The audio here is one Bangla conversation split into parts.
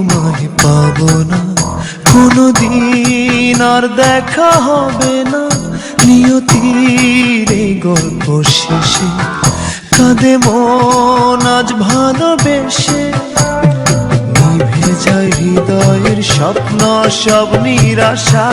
তোমায় পাবো না। কোনদিন আর দেখা হবে না। নিয়তির এই গল্প শেষে কাঁদে মন আজ ভালোবেসে। নিভে যায় হৃদয়ের স্বপ্ন, সব নিরাশা।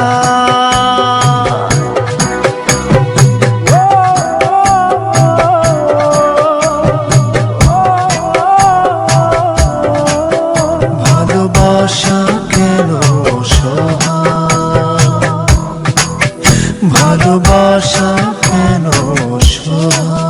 ভালোবাসা কেন সহায়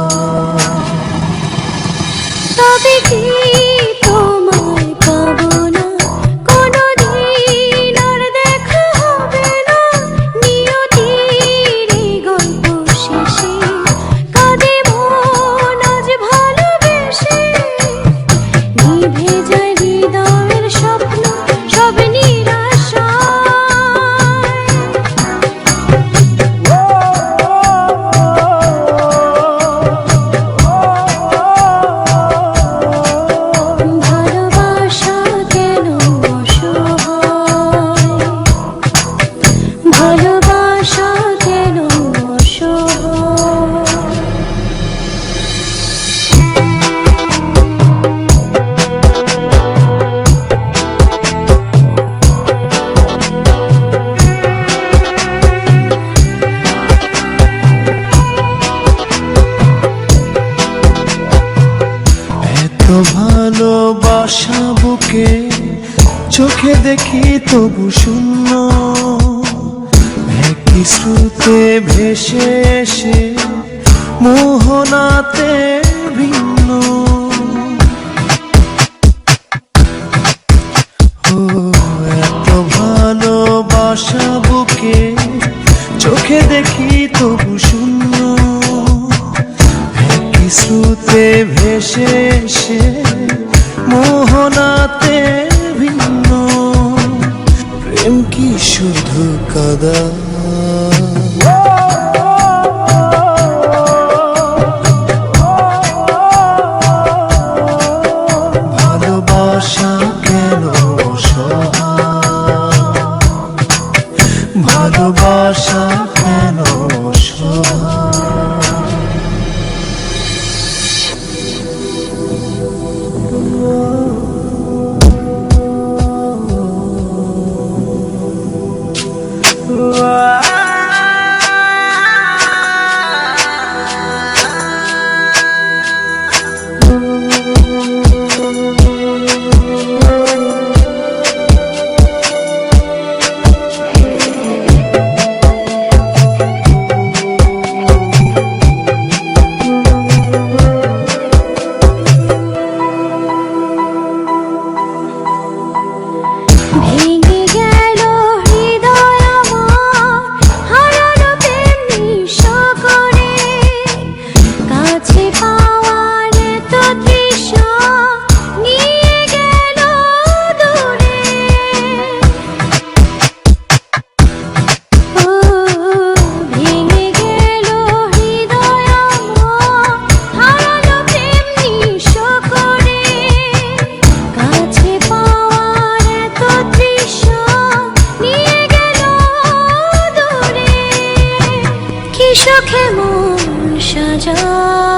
এত ভালোবাসা বুকে, চোখে দেখি তবু শূন্য। একই স্রোতে ভেসে এসে মোহনাতে ভিন্ন। ও, এত ভালোবাসা এসে মোহনাতে ভিন্ন। প্রেম কি শুধু কাদা? ভালোবাসা কেন ভালোবাসা Thank সুখে মন সাজা।